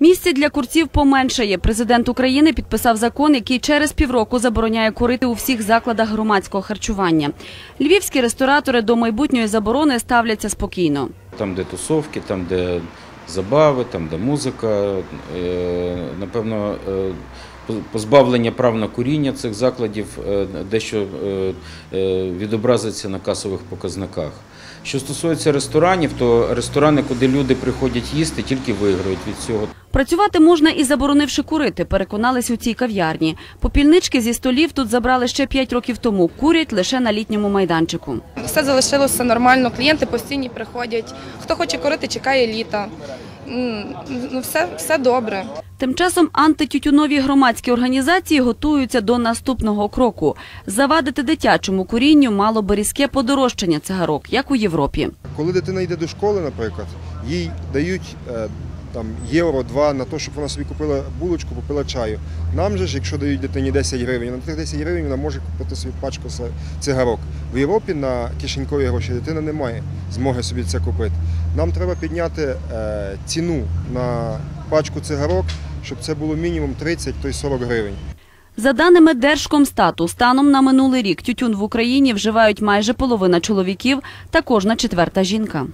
Місце для курців поменшає. Президент України підписав закон, який через півроку забороняє курити у всіх закладах громадського харчування. Львівські ресторатори до майбутньої заборони ставляться спокійно. Там, де тусовки, там, де забави, там, де музика, е, напевно, е, позбавлення прав на куріння цих закладів е, дещо відобразиться на касових показниках. Що стосується ресторанів, то ресторани, куди люди приходять їсти, тільки виграють від цього. Працювати можна і заборонивши курити, переконались у цій кав'ярні. Попільнички зі столів тут забрали ще 5 років тому. Курять лише на літньому майданчику. Все залишилося нормально. Клієнти постійні приходять. Хто хоче курити, чекає літа. Ну, все, все добре. Тим часом антитютюнові громадські організації готуються до наступного кроку. Завадити дитячому курінню мало би різке подорожчання цигарок, як у Європі. Коли дитина йде до школи, наприклад, їй дають е, там євро два на те, щоб вона собі купила булочку, попила чаю. Нам же ж, якщо дають дитині 10 гривень, на тих 10 гривень вона може купити собі пачку цигарок. В Європі на кишенькові гроші дитина не має змоги собі це купити. Нам треба підняти е, ціну на пачку цигарок, щоб це було мінімум 30 то й 40 гривень. За даними Держкомстату, станом на минулий рік тютюн в Україні вживають майже половина чоловіків та кожна четверта жінка.